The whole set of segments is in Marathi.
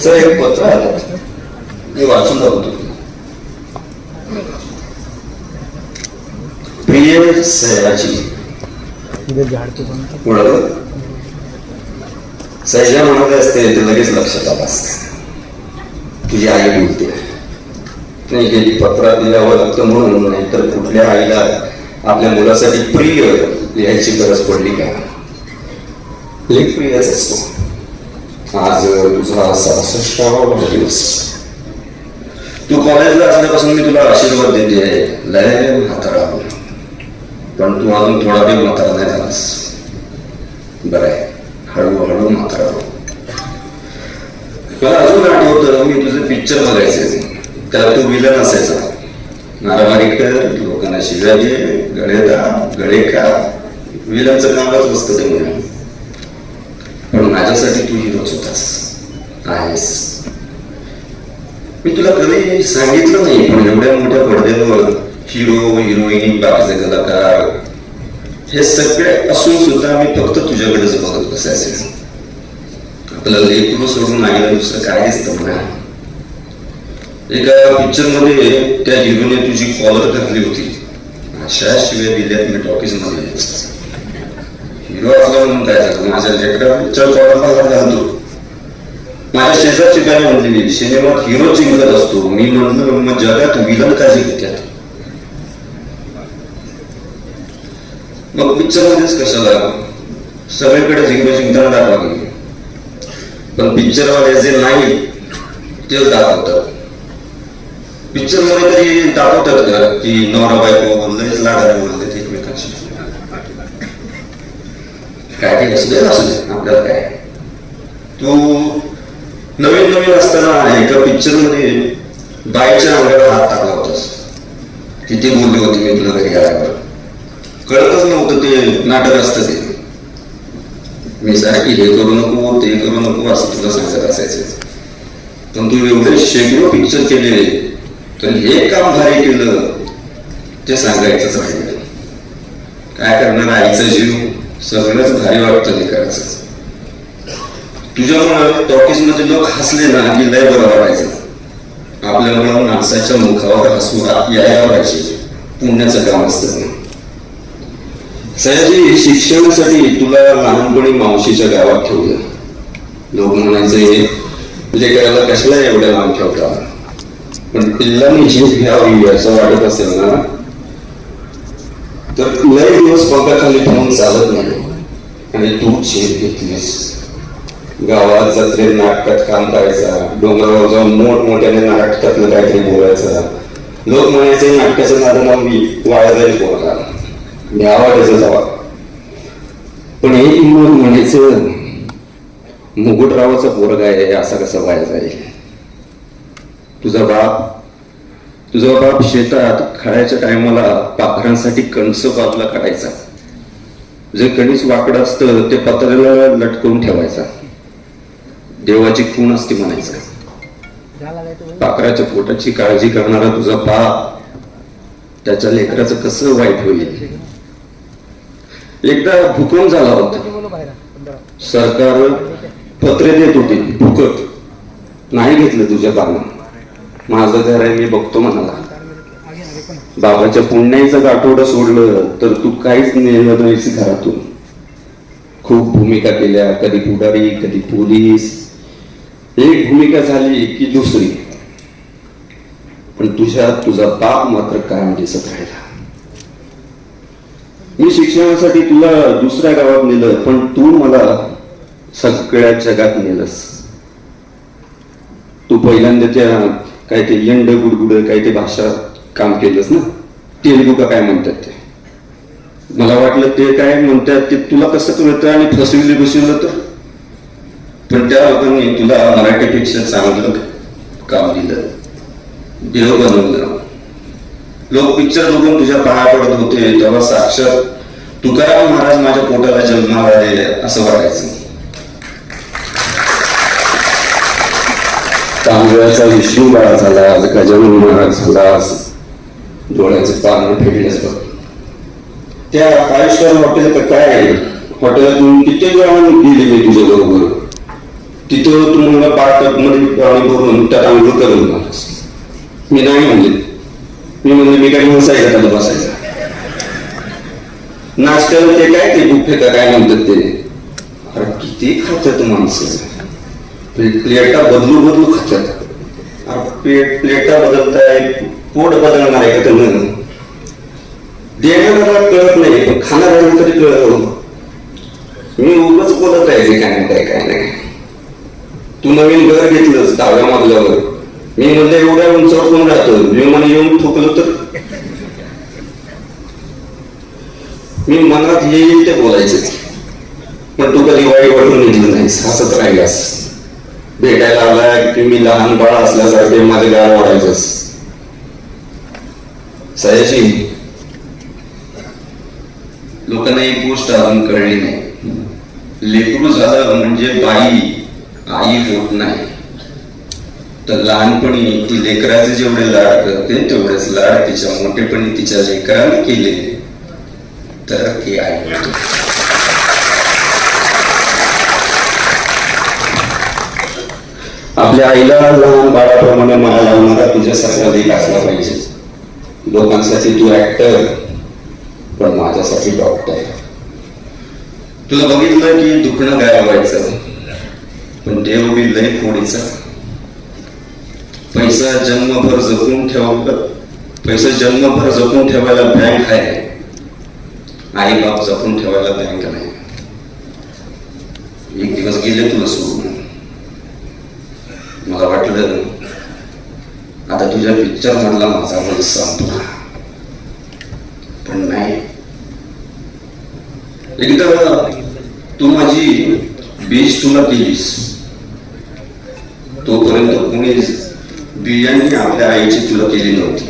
असं एक पत्र आलं मी वाचून दाखवतो प्रिय सयाजी ओळख सैजा म्हणत असते ते लगेच लक्षात आलं असते तुझी आई बोलते नाही गेली पत्रात लिहावं लागतं म्हणून नाहीतर कुठल्या आईला आपल्या मुलासाठी प्रिय लिहायची गरज पडली का लेख प्रियच असतो आज तुझा सहासष्टावा वाढदिवस तू कॉलेजला असल्यापासून मी तुला आशीर्वाद देते आहे लय म्हातारा पण तू अजून थोडा वेळ म्हातारा नाही झालास बरं आहे हळूहळू म्हातारा मला अजून आठवतं मी तुझे पिक्चर बघायचे त्याला तू विलन असायचा मारामारी कर लोकांना शिव्या घे गळे दा गळे का विलनचं कामच असतं ते म्हणून म्हणून माझ्यासाठी तू हिरोच होतास. आहेस. मी तुला कधी सांगितलं नाही पण एवढ्या मोठ्या पडद्यावर हिरो हिरोईन बाकीचे कलाकार हे सगळे असून सुद्धा मी फक्त तुझ्याकडेच बघत बसायचे. आपल्याला लेखन सोडून आईला दुसरं काहीच तर एका पिक्चरमध्ये त्या हिरोने तुझी कॉलर घातली होती. अशा शिवाय दिल्यात मी टॉकीजमध्ये हिरो असला म्हणून काय झालं माझ्या लेकरा पिक्चर कॉलरला घालतो माझ्या शेजारची गाणी म्हणलेली सिनेमात हिरो जिंकत असतो. मी म्हणलो मग जगात विलन का जिंकत्यात? मग पिक्चर मध्येच कशाला? सगळीकडे हिरो जिंकताना दाखवली पण पिक्चर वाले जे नाही तेच दाखवतात पिक्चरमध्ये तरी दाखवतात का की नवरा बायको लयच लाडाने बोलले एकमेकांशी काय ते असू असू दे आपल्याला काय तू नवीन नवीन असताना एका पिक्चरमध्ये बाईच्या अंगावर हात टाकला होतास किती बोलली होती मी तुला घरी आल्यावर कळतच नव्हतं ते नाटक असतं ते मी सारखी हे करू नको ते करू नको असं तुला सांगत असायचं पण तू एवढे शेकडो पिक्चर केले तर हे काम भारी केलं ते सांगायचंच राहिलं काय करणार आईचा जीव सगळंच भारी वाटतं ते करायचं. तुझ्यामुळं टॉकीजमध्ये लोक हसले ना की लय बरं वाटायचं. आपल्यामुळं माणसाच्या मुखावर हसू यायला पाहिजे पुण्याचं काम असतं सयाजी शिक्षणासाठी तुला लहानपणी मावशीच्या गावात ठेवलं. लोक म्हणायचे तुझे करायला कशाला एवढ्या लांब ठेवता? पण पिल्लांनी झेप घ्यावी असं वाटत असेल ना तर लय दिवस पगाखाली ठेवून चालत नाही. आणि तू झेप घेतलीस. गावात जत्रेत नाटकात काम करायचा. डोंगरावर जाऊन मोठमोठ्याने नाटकातलं काहीतरी बोलायचा. लोक म्हणायचे नाटकाचं नाद मी वाया जाईल पोराला मी आवडायचं जावा पण एक मग म्हणायचं मुकुटरावाचा पोरगा आहे असा कसा वाया जाईल? तुझा बाप तुझा बाप शेतात खायच्या टायमाला पाखरांसाठी कणस बाजूला काढायचा. जे कणीस वाकडं असतं ते पत्र्याला लटकवून ठेवायचा. देवाची खूण असते म्हणायचं. पाखराच्या पोटाची काळजी करणारा तुझा बाप त्याच्या लेकराचं कसं वाईट होईल? एकदा भूकंप झाला होता. सरकार पत्रे देत होती भुकट नाही घेतलं तुझ्या बाबा माझं घर आहे मी बघतो म्हणाला बाबाच्या पुण्याचं गाठोडं सोडलं तर तू काहीच नेलं नाहीस घरातून. खूप भूमिका केल्या कधी पुढारी कधी पोलीस. एक भूमिका झाली की दुसरी. पण तुझ्यात तुझा बाप मात्र कायम दिसत राहिला. मी शिक्षणासाठी तुला दुसऱ्या गावात नेलं पण तू मला सगळ्या जगात नेलंस. तू पहिल्यांदा त्या काय ते यंड गुडगुड काय ते भाषा काम केलंस ना? तेलगू का काय म्हणतात ते? मला वाटलं ते काय म्हणतात ते तुला कसं कळतं आणि फसविले बसवलं तर? पण त्या लोकांनी तुला मराठीपेक्षा चांगलं काम दिलं. देव बनवलं. लोक पिक्चर बघून तुझ्या पाया पडत होते तेव्हा साक्षात तुकाराम महाराज माझ्या पोटाला जन्माला आले असं वाटायचं. तांदळाचा विष्णू बाळा झाला आज गजानन महाराज झाला आज डोळ्याचे पानं फेडलेच त्या फाईव्ह स्टार हॉटेल काय हॉटेलातून कित्येक वेळा गेले मी तुझ्या बरोबर? तिथं तुम्हाला बाथटबमध्ये पाणी भरून त्यात आंघोळ करून मी नाही म्हणले. मी म्हणजे मी काही बसायचं त्याला बसायचं. नाश्त्याला ते काय ते बुफे का काय म्हणतात ते? अरे किती खातात माणसं. म्हणजे प्लेटा बदलू बदलू खात्यात प्लेट प्लेटा बदलताय पोट बदलणार आहे का त्यांना देणाऱ्याला कळत नाही पण खाणाऱ्याला तरी कळत मी उगच बोलत राहायचे काय नाही काय काय नाही. तू नवीन घर घेतलंस दहाव्या मजल्यावर मी म्हणजे एवढ्या उंचावर कोण राहतो? विमान येऊन ठोकलं तर. मी मनात येईल ते बोलायचे. पण तू कधी वाईट वाटून निघलं नाही हसत राहिलास. भेटायला आलाय की मी लहान बाळ असल्यासारखे माझे गाळ वाढायचंस सयाशी लोकांना एक गोष्ट अजून कळली नाही. लेकरू झालं म्हणजे बाई आई होत नाही. तर लहानपणी ती लेकराचे जेवढे लाड करते तेवढेच लाड तिच्या मोठेपणी तिच्या लेकराने केले. तर ती आई माझ्या आईला लहान बाळाप्रमाणे मला लावणारा तुझ्या लेख असला पाहिजे. लोकांसाठी तू ऍक्टर पण माझ्यासाठी डॉक्टर तुला बघितलं की दुखणं गायब पण देव बी लय फोडीचा पैसा जन्मभर जपून ठेवलं पैसा जन्मभर जपून ठेवायला बँक आहे. आई बाप जपून ठेवायला बँक नाही. एक दिवस गेले तुला सोडून. मला वाटलं आता तुझ्या पिक्चर मधला माझा वेळ संपला. पण नाही. एकदा तू माझी बीज तुला दिलीस. तोपर्यंत कोणी बियांनी आपल्या आईची तुला केली नव्हती.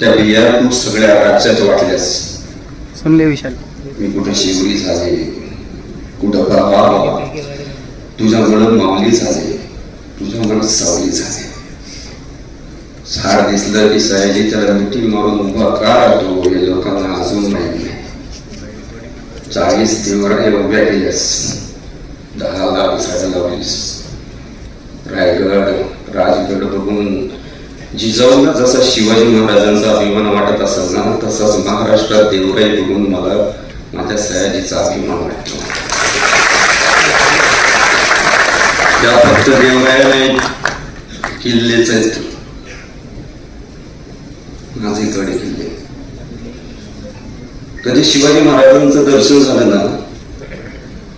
त्या बिया तू सगळ्या राज्यात वाटल्यास. सुनले विशाल. मी कुठे शिवरी झाले? कुठं बाबा तुझ्यामुळं माऊली झाले. तुझ्यामुळं सावली झाली. झाड दिसलं की सयाजी त्याला मिठी मारून उभा का राहतो? हे लोकांना अजून माहीत नाही. चाळीस देवराने उभ्या केल्यास. दहा लाख झाडं लावलीस. रायगड राजगड बघून जिजाऊला जसा शिवाजी महाराजांचा अभिमान वाटत असेल ना तसाच महाराष्ट्रात देवराई बघून मला माझ्या सयाजीचा अभिमान वाटतो. त्या फक्त देवराया नाही किल्लेच आहेत माझेकडे किल्ले कधी शिवाजी महाराजांचं दर्शन झालं ना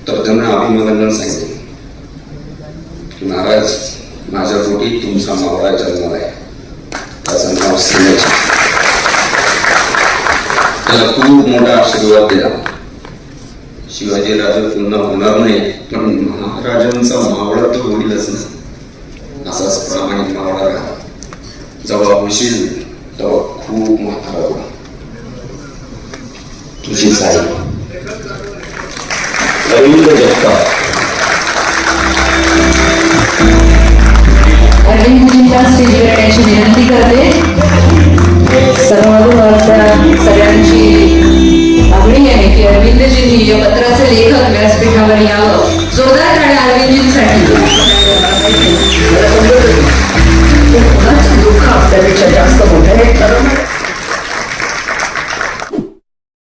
तर त्यांना अभिमानांना सांगितले महाराज माझ्या पोटी तुमचा मावळा जन्मला आहे त्याचं नाव सिंह त्याला खूप मोठा आशीर्वाद दिला शिवाजी राजा पुन्हा होणार नाही पण महाराजांचा मावळा तर होईलच ना. असाच प्रामाणिक मावळा राहा. जेव्हा होशील तेव्हा खूप म्हातारा हो. तुझी साई. रवींद्र जगताप. अरविंदजींच्या स्टेजवर येण्याची विनंती करते. सर्वांना सगळ्यांची अरविंदजींनी या पत्राचे लेखक व्यासपीठावर यावं जोरदार टाळ्या अरविंदजींसाठी. दुःख आपल्यापेक्षा जास्त मोठं आहे? कारण